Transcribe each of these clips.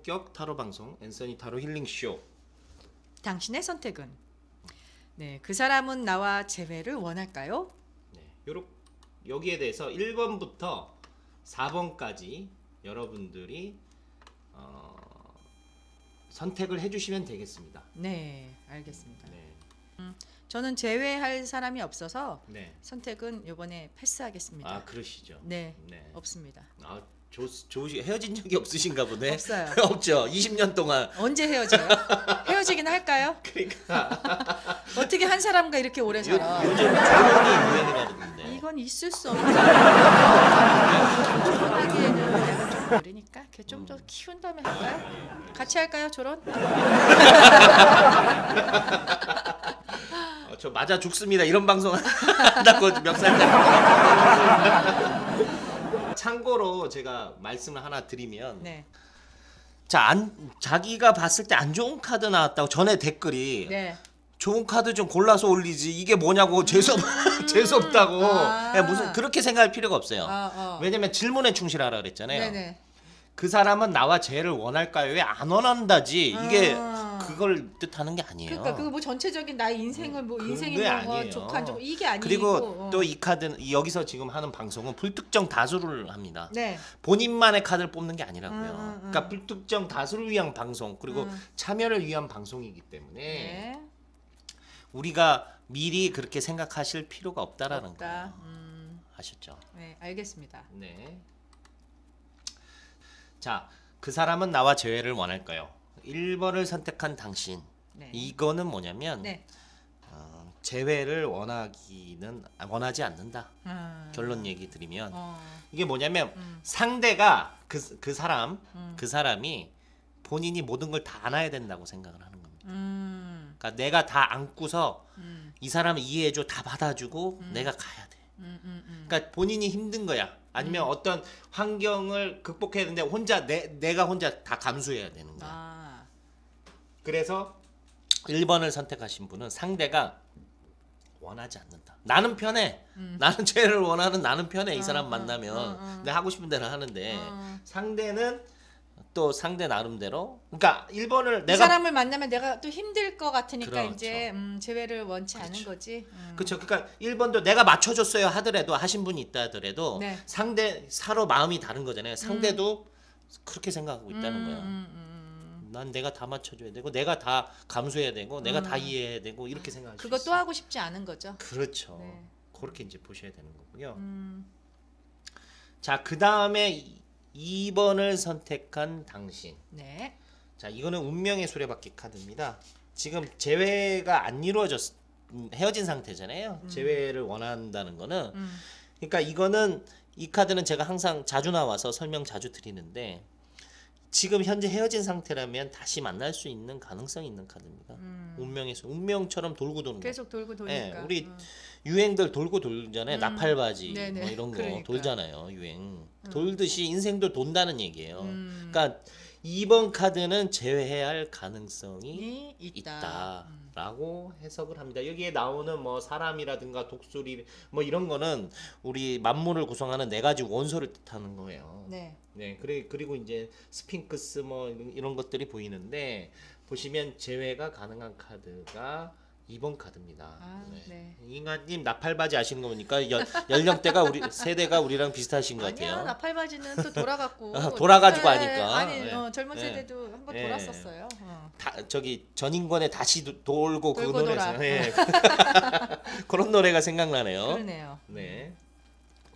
고품격 타로 방송 앤서니 타로 힐링 쇼. 당신의 선택은 네, 그 사람은 나와 재회를 원할까요? 네. 요렇 여기에 대해서 1번부터 4번까지 여러분들이 어, 선택을 해 주시면 되겠습니다. 네, 알겠습니다. 네. 저는 재회할 사람이 없어서 네. 선택은 이번에 패스하겠습니다. 아, 그러시죠. 네, 네. 없습니다. 아, 좋 좋으시 헤어진 적이 없으신가 보네. 없어요. 없죠. 20년 동안. 언제 헤어져요? 헤어지긴 할까요? 그러니까 어떻게 한 사람과 이렇게 오래 요, 살아? 요즘 조용히 유행이라던데. 이건 있을 수 없는 결혼하기에는 내가 좀 어리니까 좀더 키운 다음에 할까요? 같이 할까요 결혼? 어, 저 맞아 죽습니다. 이런 방송 한다고 멱살 잡. 참고로 제가 말씀을 하나 드리면 네, 자, 안, 자기가 봤을 때 안 좋은 카드 나왔다고 전에 댓글이 네. 좋은 카드 좀 골라서 올리지 이게 뭐냐고 재수 없, 재수 없다고 아. 야, 무슨 그렇게 생각할 필요가 없어요. 아, 어. 왜냐면 질문에 충실하라 그랬잖아요. 네네. 그 사람은 나와 재를 원할까요? 왜 안 원한다지 이게 아. 그걸 뜻하는 게 아니에요. 그러니까 그거 뭐 전체적인 나의 인생을 뭐 그게 인생이 뭐 아니에요. 이게 아니고 그리고 어. 또이 카드는 이 여기서 지금 하는 방송은 불특정 다수를 합니다. 네. 본인만의 카드를 뽑는 게 아니라고요. 음, 음, 음. 그러니까 불특정 다수를 위한 방송 그리고 음. 참여를 위한 방송이기 때문에 네. 우리가 미리 그렇게 생각하실 필요가 없다라는 없다. 거예요. 음, 아셨죠? 네, 알겠습니다. 네. 자, 그 사람은 나와 재회를 원할까요? 1번을 선택한 당신. 네. 이거는 뭐냐면 네. 어, 재회를 원하기는 아, 원하지 않는다. 음. 결론 얘기 드리면 어. 이게 뭐냐면 음. 상대가 그, 그 사람 음. 그 사람이 본인이 모든 걸 다 안아야 된다고 생각을 하는 겁니다. 음. 그러니까 내가 다 안고서 음. 이 사람을 이해해줘 다 받아주고 내가 가야 돼. 음. 음. 음. 그러니까 본인이 힘든 거야. 아니면 어떤 환경을 극복해야 되는데 혼자 내 내가 혼자 다 감수해야 되는 거야. 아. 그래서 1번을 선택하신 분은 상대가 원하지 않는다. 나는 편해. 나는 죄를 원하는 나는 편해. 이 사람 어, 만나면 어, 어. 내가 하고 싶은 대로 하는데 어. 상대는 또 상대 나름대로 그러니까 1번을 이 내가 사람을 만나면 내가 또 힘들 것 같으니까 그렇죠. 이제 음, 재회를 원치 않은 그렇죠. 거지. 음. 그렇죠. 그러니까 1번도 내가 맞춰줬어요 하더라도 하신 분이 있다 하더라도 네. 상대 서로 마음이 다른 거잖아요. 상대도 그렇게 생각하고 있다는 음, 거야. 음, 음. 난 내가 다 맞춰줘야 되고 내가 다 감수해야 되고 내가 다 이해해야 되고 이렇게 생각할 수 그거 있어요. 또 하고 싶지 않은 거죠. 그렇죠. 네. 그렇게 이제 보셔야 되는 거고요. 음. 자, 그 다음에 2번을 선택한 당신. 네. 자, 이거는 운명의 수레바퀴 카드입니다. 지금 재회가 안 이루어졌, 음, 헤어진 상태잖아요. 재회를 원한다는 거는. 음. 그러니까 이거는 이 카드는 제가 항상 자주 나와서 설명 자주 드리는데 지금 현재 헤어진 상태라면 다시 만날 수 있는 가능성이 있는 카드입니다. 운명의 수, 운명처럼 돌고 도는 거. 음. 계속 돌고 예, 돌니까. 우리 음. 유행들 돌고 돌잖아요. 음. 나팔바지 네네. 뭐 이런 거 그러니까. 음. 돌잖아요. 유행 돌듯이 인생도 돈다는 얘기예요. 음. 그러니까 2번 카드는 제외해야 할 가능성이 이 있다. 음. 있다 라고 해석을 합니다. 여기에 나오는 뭐 사람이라든가 독수리 뭐 이런 거는 우리 만물을 구성하는 네 가지 원소를 뜻하는 거예요. 네. 네, 그래 그리고 이제 스핑크스 뭐 이런 것들이 보이는데 보시면 제외가 가능한 카드가 2번 카드입니다. 아, 네. 인간님 나팔바지 아시는 거 보니까 연, 연령대가 우리 세대가 우리랑 비슷하신 것 아니야 같아요. 나팔바지는 또 돌아갔고 아, 돌아가지고 네, 하니까. 아니 네. 어, 젊은 네. 세대도 한번 네. 돌았었어요. 어. 다, 저기 전인권에 다시 도- 돌고 그 돌고 노래에서 돌아. 네. 그런 노래가 생각나네요. 그러네요. 네,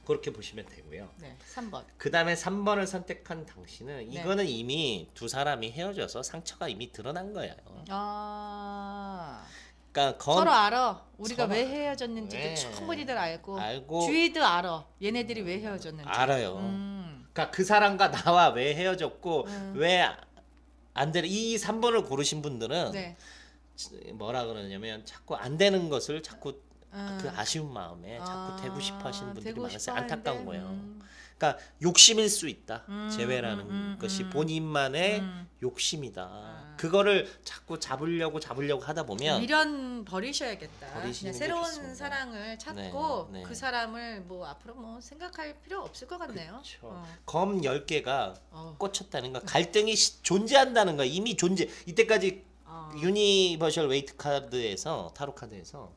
그렇게 보시면 되고요. 네. 3번. 그 다음에 3번을 선택한 당신은 네. 이거는 이미 두 사람이 헤어져서 상처가 이미 드러난 거예요. 아. 그러니까 건 서로 알아. 우리가 서로 왜 헤어졌는지도 네. 충분히들 알고, 알고 주위도 알아. 얘네들이 왜 헤어졌는지. 알아요. 음. 그러니까 그 사람과 나와 왜 헤어졌고 음. 왜안 되는 이 3번을 고르신 분들은 네. 뭐라 그러냐면 자꾸 안 되는 것을 자꾸 음. 그 아쉬운 마음에 자꾸 아, 되고 싶어 하시는 분들이 많았어요. 안타까운 거예요. 음. 그러니까 욕심일 수 있다. 음, 재회라는 음, 음, 것이 음. 본인만의 음. 욕심이다. 아. 그거를 자꾸 잡으려고 잡으려고 하다 보면 미련 버리셔야겠다. 그냥 게 새로운 좋습니다. 사랑을 찾고 네, 네. 그 사람을 뭐 앞으로 뭐 생각할 필요 없을 것 같네요. 그렇죠. 어. 검 10개가 어. 꽂혔다는 거 갈등이 시- 존재한다는 거 이미 존재 이때까지 어. 유니버셜 웨이트 카드에서 타로 카드에서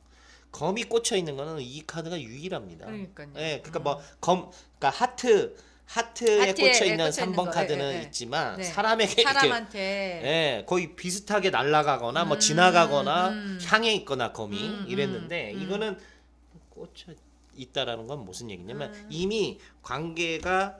검이 꽂혀 있는 거는 이 카드가 유일합니다. 그러니까요. 예, 그러니까 뭐검 그러니까 하트 하트에 하트에 꽂혀 예, 있는 꽂혀 있는 3번 거. 카드는 예, 예, 예. 있지만 네. 사람에게 이렇게 사람한테 예, 거의 비슷하게 날아가거나 뭐 음, 지나가거나 음. 향해 있거나 검이 음, 이랬는데 음, 음. 이거는 꽂혀 있다라는 건 무슨 얘기냐면 음. 이미 관계가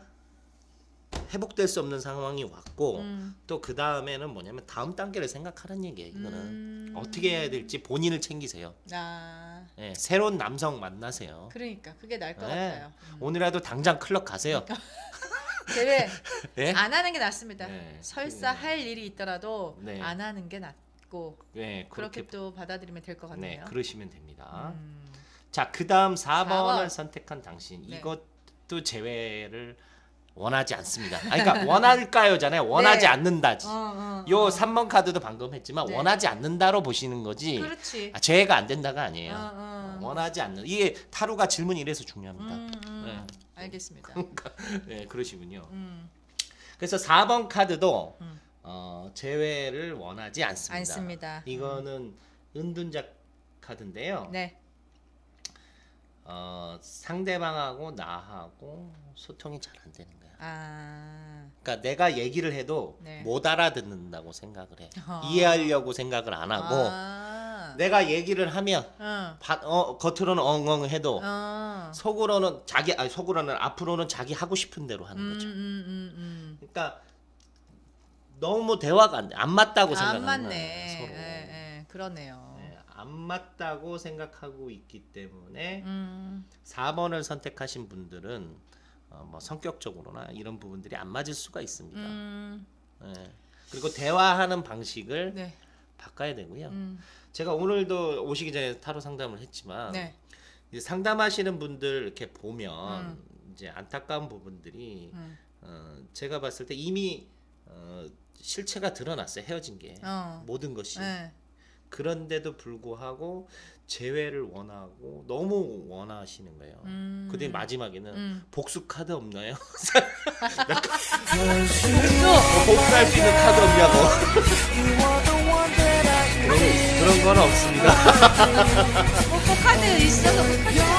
회복될 수 없는 상황이 왔고 음. 또그 다음에는 뭐냐면 다음 단계를 생각하는 얘기예요. 이거는 음. 어떻게 해야 될지 본인을 챙기세요. 아 예, 새로운 남성 만나세요. 그러니까 그게 나을 것 예. 같아요. 음. 오늘이라도 당장 클럽 가세요. 제외 예? 안 하는 게 낫습니다. 네. 설사 할 일이 있더라도 네. 안 하는 게 낫고 네, 그렇게 그렇게 또 받아들이면 될것 네, 같네요. 그러시면 됩니다. 음. 자, 그 다음 4번을 사 번. 선택한 당신 네. 이것도 제외를 원하지 않습니다. 아, 그러니까 원할까요잖아요. 원하지 네. 않는다지. 어, 어, 요 어. 3번 카드도 방금 했지만 네. 원하지 않는다로 보시는 거지. 그렇지. 아, 제외가 안 된다가 아니에요. 어, 어. 원하지 않는 이게 타로가 질문이 이래서 중요합니다. 음, 음. 네. 알겠습니다. 네, 그러시군요. 음. 그래서 4번 카드도 음. 어, 제외를 원하지 않습니다. 않습니다. 이거는 은둔작 카드인데요. 네. 어, 상대방하고 나하고 소통이 잘 안 되는. 아. 그러니까 내가 얘기를 해도 네. 못 알아듣는다고 생각을 해. 어. 이해하려고 생각을 안 하고 아. 내가 얘기를 하면 어. 바- 어, 겉으로는 엉엉 해도 어. 속으로는 자기 아니 속으로는 앞으로는 자기 하고 싶은 대로 하는 음, 거죠. 음, 음, 음. 그러니까 너무 대화가 안, 돼. 안 맞다고 안 생각하는. 거예요. 서로. 예, 예, 그러네요. 네, 안 맞다고 생각하고 있기 때문에 음. 4번을 선택하신 분들은 어, 뭐 성격적으로나 이런 부분들이 안 맞을 수가 있습니다. 음. 네. 그리고 대화하는 방식을 네. 바꿔야 되고요. 음. 제가 오늘도 오시기 전에 타로 상담을 했지만 네. 이제 상담하시는 분들 이렇게 보면 음. 이제 안타까운 부분들이 음. 어, 제가 봤을 때 이미 어, 실체가 드러났어요 헤어진 게 어. 모든 것이 네. 그런데도 불구하고 재회를 원하고 너무 원하시는 거예요. 음. 그때 마지막에는 음. 복수 카드 없나요? 뭐 복수할 수 있는 카드 없냐고 그런, 그런 건 없습니다. 뭐, 뭐 카드 있어서